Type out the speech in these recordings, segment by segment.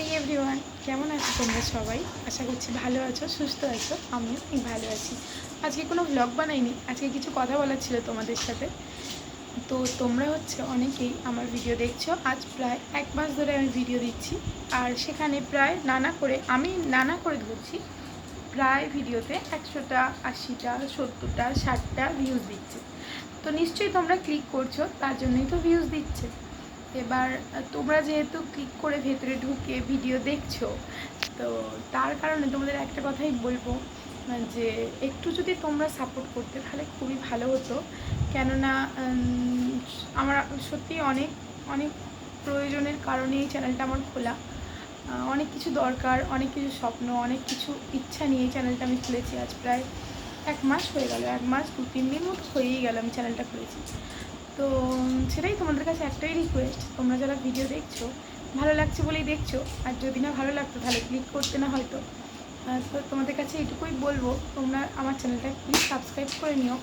এই এভরিওয়ান কেমন আছো তোমরা সবাই? আশা করছি ভালো আছো, সুস্থ আছো, আমিও অনেক ভালো আছি। আজকে কোনো ব্লগ বানাইনি, আজকে কিছু কথা বলার ছিল তোমাদের সাথে। তো তোমরা হচ্ছে অনেকেই আমার ভিডিও দেখছ, আজ প্রায় এক মাস ধরে আমি ভিডিও দিচ্ছি। আর সেখানে প্রায় নানা করে, আমি নানা করে ধরছি, প্রায় ভিডিওতে একশোটা, আশিটা, সত্তরটা, ষাটটা ভিউজ দিচ্ছে। তো নিশ্চয়ই তোমরা ক্লিক করছ, তার জন্যই তো ভিউজ দিচ্ছে। এবার তোমরা যেহেতু ক্লিক করে ভেতরে ঢুকে ভিডিও দেখছ, তো তার কারণে তোমাদের একটা কথাই বলব যে একটু যদি তোমরা সাপোর্ট করতে তাহলে খুবই ভালো হতো। কেননা আমার সত্যি অনেক অনেক প্রয়োজনের কারণে এই চ্যানেলটা আমার খোলা। অনেক কিছু দরকার, অনেক কিছু স্বপ্ন, অনেক কিছু ইচ্ছা নিয়ে এই চ্যানেলটা আমি খুলেছি। আজ প্রায় এক মাস হয়ে গেল, এক মাস দু তিন দিন মতো হয়েই গেল আমি চ্যানেলটা খুলেছি। তো সেটাই তোমাদের কাছে একটাই রিকোয়েস্ট তোমরা যারা ভিডিও দেখছ, ভালো লাগছে বলেই দেখছ, আর যদি না ভালো লাগতো তাহলে ক্লিক করতে না হয়তো। তো তোমাদের কাছে এটুকুই বলব, তোমরা আমার চ্যানেলটা প্লিজ সাবস্ক্রাইব করে নিও।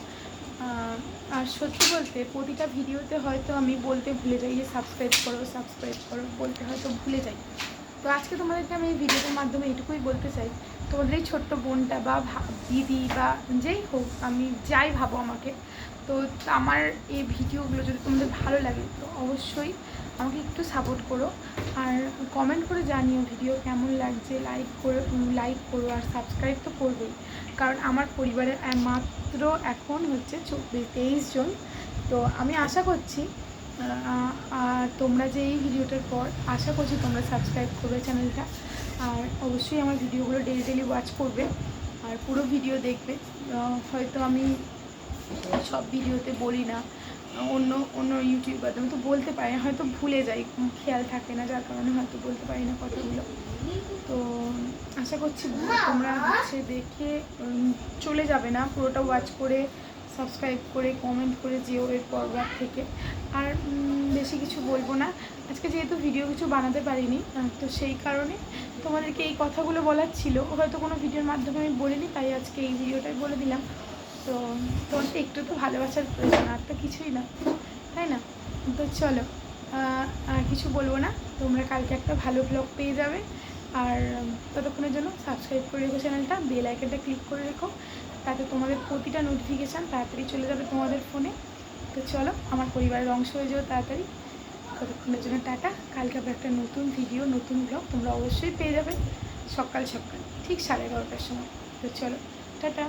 আর সত্যি বলতে প্রতিটা ভিডিওতে হয়তো আমি বলতে ভুলে যাই যে সাবস্ক্রাইব করো সাবস্ক্রাইব করো, বলতে হয়তো ভুলে যাই। তো আজকে তোমাদেরকে আমি এই ভিডিওটার মাধ্যমে এটুকুই বলতে চাই, তোমাদের এই ছোট্ট বোনটা বা দিদি বা যেই হোক, আমি যাই ভাবো আমাকে তো আমার এই ভিডিওগুলো যদি তোমাদের ভালো লাগে, তো অবশ্যই আমাকে একটু সাপোর্ট করো। আর কমেন্ট করে জানিও ভিডিও কেমন লাগছে লাইক করে লাইক করো আর সাবস্ক্রাইব তো করবেই। কারণ আমার পরিবারের মাত্র এখন হচ্ছে চব্বিশ, তেইশ জন। তো আমি আশা করছি তোমরা যে এই ভিডিওটার পর আশা করছি তোমরা সাবস্ক্রাইব করবে চ্যানেলটা আর অবশ্যই আমার ভিডিওগুলো ডেলি ডেলি ওয়াচ করবে। আর পুরো ভিডিও দেখবে। হয়তো আমি সব ভিডিওতে বলি না অন্য অন্য ইউটিউবার তো বলতে পারি না, হয়তো ভুলে যাই খেয়াল থাকে না যার কারণে হয়তো বলতে পারি না কথাগুলো। তো আশা করছি তোমরা হচ্ছে দেখে চলে যাবে না পুরোটা ওয়াচ করে সাবস্ক্রাইব করে কমেন্ট করে যেও এর পরবার থেকে। আর বেশি কিছু বলব না আজকে যেহেতু ভিডিও কিছু বানাতে পারিনি তো সেই কারণে তোমাদেরকে এই কথাগুলো বলার ছিল। হয়তো কোনো ভিডিওর মাধ্যমে আমি বলিনি তাই আজকে এই ভিডিওটাই বলে দিলাম। তো তোমার তো একটু তো ভালোবাসার প্রয়োজন, আর তো কিছুই না, তাই না? তো চলো কিছু বলব না, তোমরা কালকে একটা ভালো ব্লগ পেয়ে যাবে, আর ততক্ষণের জন্য সাবস্ক্রাইব করে রেখো চ্যানেলটা বেল আইকনটা ক্লিক করে রেখো, তাতে তোমাদের প্রতিটা নোটিফিকেশান তাড়াতাড়ি চলে যাবে তোমাদের ফোনে তো চলো, আমার পরিবারের অংশ হয়ে যাও তাড়াতাড়ি। ততক্ষণের জন্য টাটা, কালকে আবার একটা নতুন ভিডিও নতুন ব্লগ তোমরা অবশ্যই পেয়ে যাবে, সকাল সকাল, ঠিক সাড়ে এগারোটার সময়। তো চলো, টাটা।